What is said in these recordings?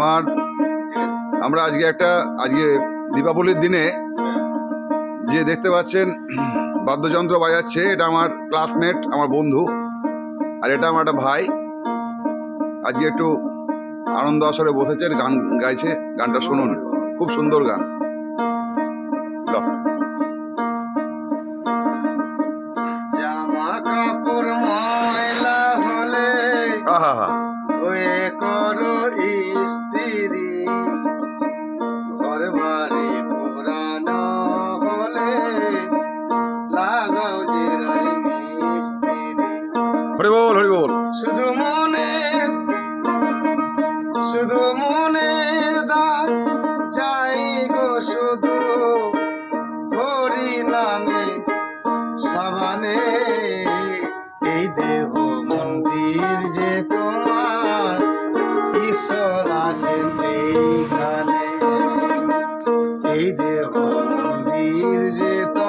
আমার, আমরা আজকে একটা, আজকে দীপাবলির দিনে যে দেখতে পাচ্ছেন, বাদ্যযন্ত্র বাজাচ্ছে, এটা আমার ক্লাসমেট আমার বন্ধু, আর এটা আমার একটা ভাই। আজকে একটু আনন্দ আসরে বসেছেন, গান গাইছে, গানটা শুনুন। খুব সুন্দর গান। music.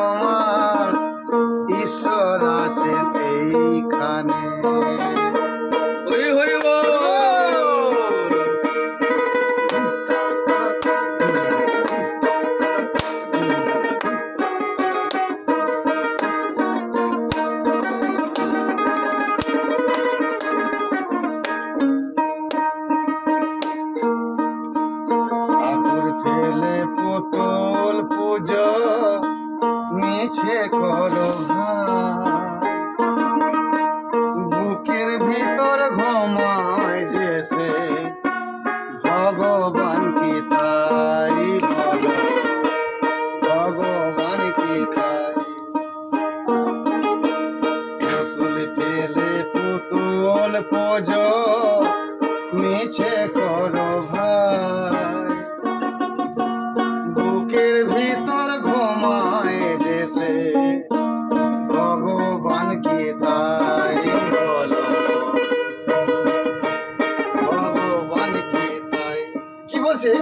বলছে,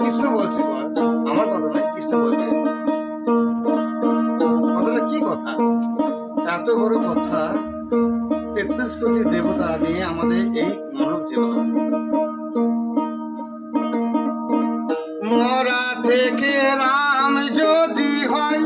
কৃষ্ণ বলছে আমার কথা নয়, কৃষ্ণ বলছে। কথাটা কি কথা? এত বড় কথা, তেত্রিশ কোটি দেবতা নিয়ে আমাদের এই মানব জীবন। মরা থেকে রাম যদি হয়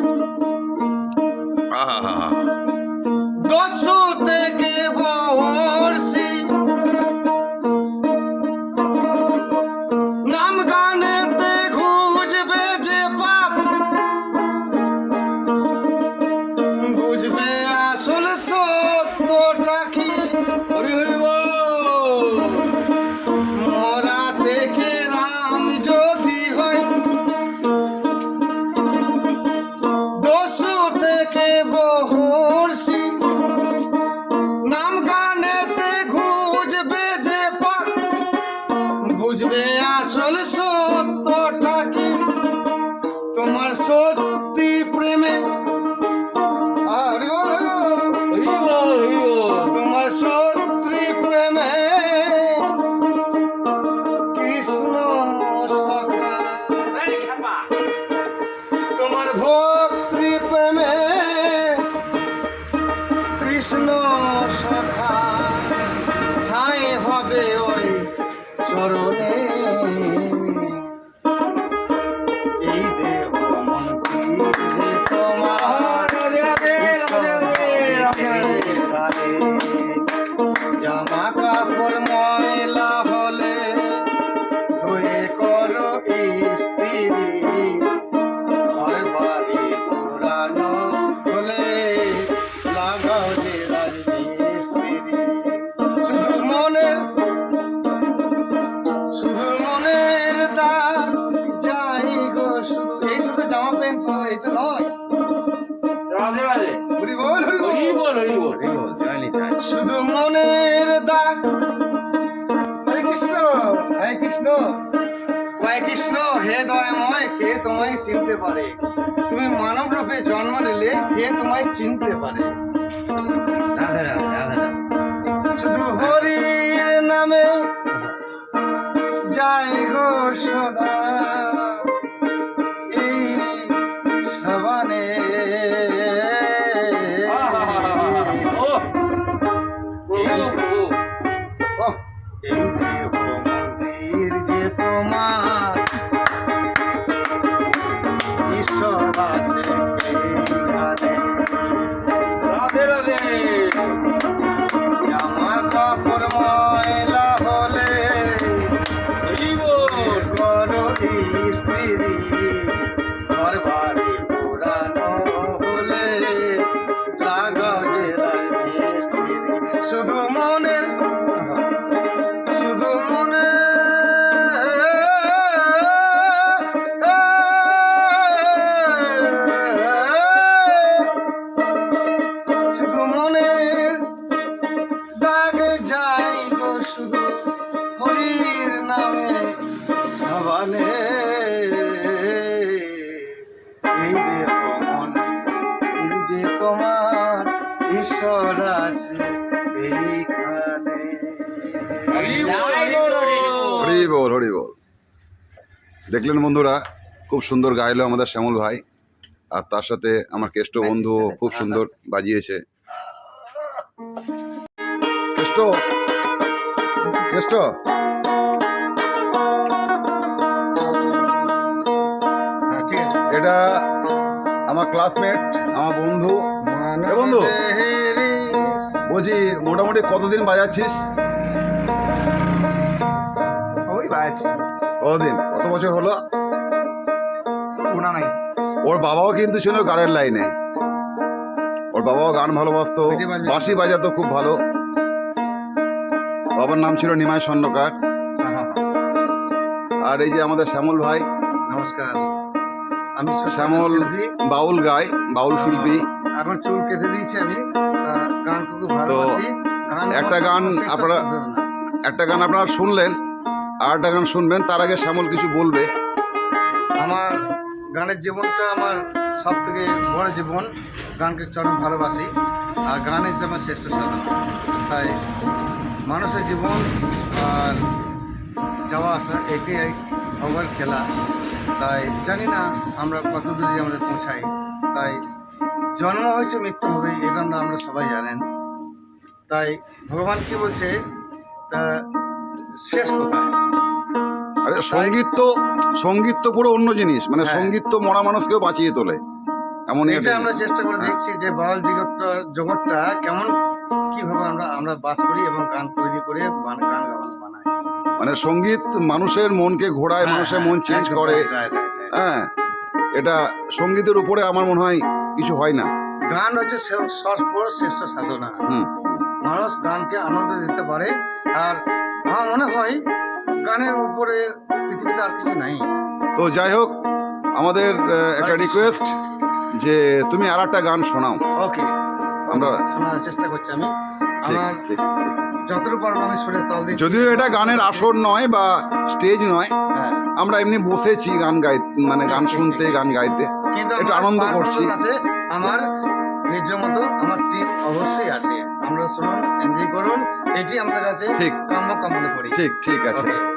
কে তোমায় চিনতে পারে? তুমি মানব রূপে জন্ম নিলে কে তোমায় চিনতে পারে? রাধা। দেখলেন বন্ধুরা খুব সুন্দর গাইলো আমাদের শ্যামল ভাই। আর তার সাথে আমার কেষ্ট বন্ধু খুব সুন্দর বাজিয়েছে। কেষ্ট কেষ্ট। হ্যাঁ, এটা আমার ক্লাসমেট আমার বন্ধু। বন্ধু। বলছি মোটামুটি কতদিন বাজাচ্ছিস? কতদিন? কত বছর হলো? নাই। ওর বাবাও কিন্তু ছিল গানের লাইনে। ওর বাবাও গান ভালোবাসতো। বাঁশি বাজাতো খুব ভালো। বাবার নাম ছিল নিমাই স্বর্ণকার হ্যাঁ, হ্যাঁ, হ্যাঁ। আর এই যে আমাদের শ্যামল ভাই। নমস্কার। আমি শ্যামল বাউল গায় বাউল শিল্পী। এখন চুল কেটে দিয়েছি আমি। গান খুব একটা গান আপনারা- একটা গান আপনারা শুনলেন? আর একটা গান শুনবেন, তার আগে শ্যামল কিছু বলবে। আমার গানের জীবনটা আমার সব থেকে বড় জীবন, গানকে চরম ভালোবাসি, আর গান হচ্ছে আমার শ্রেষ্ঠ সাধন। তাই মানুষের জীবন আর যাওয়া আসা এটি আমার খেলা। তাই জানি না আমরা কত দূরে আমাদের পৌঁছাই। তাই জন্ম হয়েছে, মৃত্যু হবে, এটা আমরা আমরা সবাই জানেন। তাই ভগবান কি বলছে? তা শেষ কোথায় আরে সংগীত তো সংগীত তো পুরো অন্য জিনিস। মানে হ্যাঁ। সংগীত তো মরা মানুষকেও বাঁচিয়ে তোলে। এমনই এটা আমরা চেষ্টা করে দেখছি যে বাউল জগৎটা জগৎটা কেমন কীভাবে আমরা আমরা বাস করি এবং গান তৈরি করে গান গান বানাই। মানে সংগীত মানুষের মনকে ঘোরায় মানুষের মন চেঞ্জ করে. হ্যাঁ এটা সঙ্গীতের উপরে আমার মনে হয় কিছু হয় না। গান হচ্ছে শ্রেষ্ঠ সাধনা। মানুষ গানকে আনন্দ দিতে পারে। আর আমার মনে হয় গানের উপরে পৃথিবীতে আর কিছু নাই। তো যাই হোক আমাদের একটা রিকোয়েস্ট যে তুমি আর একটা গান শোনাও। ওকে। আমরা- শোনার চেষ্টা করছি আমি। আমার যতটুকু পারব আমি সুরের তাল দিচ্ছি। যদিও এটা গানের আসর নয় বা স্টেজ নয় হ্যাঁ। আমরা এমনি বসেছি গান গাই মানে গান ঠিক, ঠিক, শুনতে গান গাইতে। কিন্তু একটু আনন্দ করছি। আমার নিজ মতো আমার টিম অবশ্যই আছে। আমরা শুনুন এনজয় করুন এটি আমাদের কাছে ঠিক। কাম্য কামনা করি। ঠিক ঠিক আছে।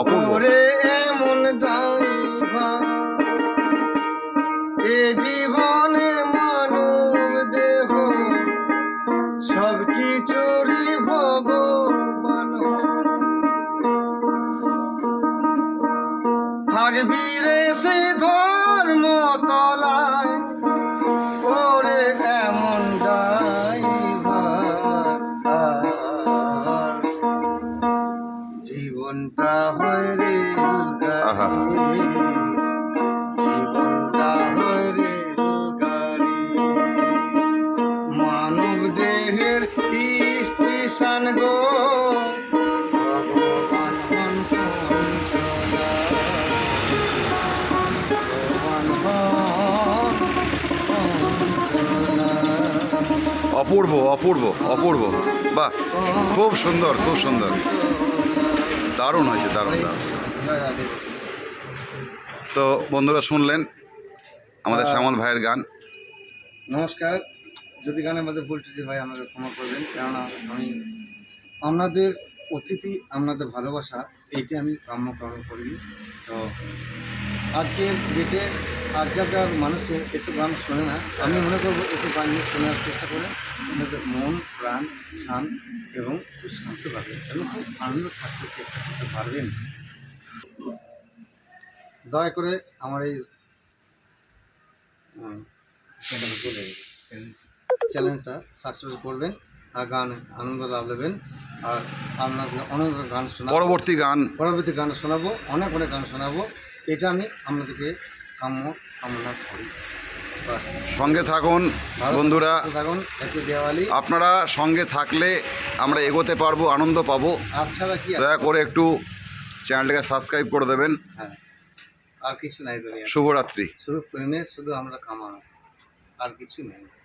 অপূর্ব। এমন এ জীবনের মানব দেহ সব কিছুরই ভগবান। থাকবি গো। অপূর্ব অপূর্ব অপূর্ব। বাহ খুব সুন্দর খুব সুন্দর। দারুণ হয়েছে দারুণ দারুণ। তো বন্ধুরা শুনলেন আমাদের শ্যামল ভাইয়ের গান। নমস্কার। যদি গানের মধ্যে ভুল টুটি হয় আমাকে ক্ষমা করবেন কেননা আমি আপনাদের অতিথি আপনাদের ভালোবাসা, এইটা আমি কাম্য কর্ম করি তো আজকের ডেটে আজকালকার মানুষে এসব গান শোনে না। আমি মনে করব এসব গান নিয়ে শোনার চেষ্টা করে আপনাদের মন, প্রাণ, শান এবং খুব শান্তি পাবে এবং খুব আনন্দ থাকতে চেষ্টা করতে পারবেন। দয়া করে আমার এই চ্যানেলটা সাবস্ক্রাইব করবেন আর গান, আনন্দ লাভ নেবেন। আর আপনাদের অনেক গান শোনাবো। পরবর্তী গান। পরবর্তী গান শোনাবো অনেক অনেক গান শোনাবো। এটা আমি আপনাদেরকে কাম্য কামনা করি। সঙ্গে থাকুন বন্ধুরা। থাকুন, দেওয়ালি। আপনারা সঙ্গে থাকলে আমরা এগোতে পারব আনন্দ পাবো। আচ্ছা দয়া করে একটু চ্যানেলটাকে সাবস্ক্রাইব করে দেবেন। হ্যাঁ। আর কিছু নাই দুনিয়া শুভরাত্রি। শুধু প্রেমে শুধু আমরা কামানো। আর কিছু নেই।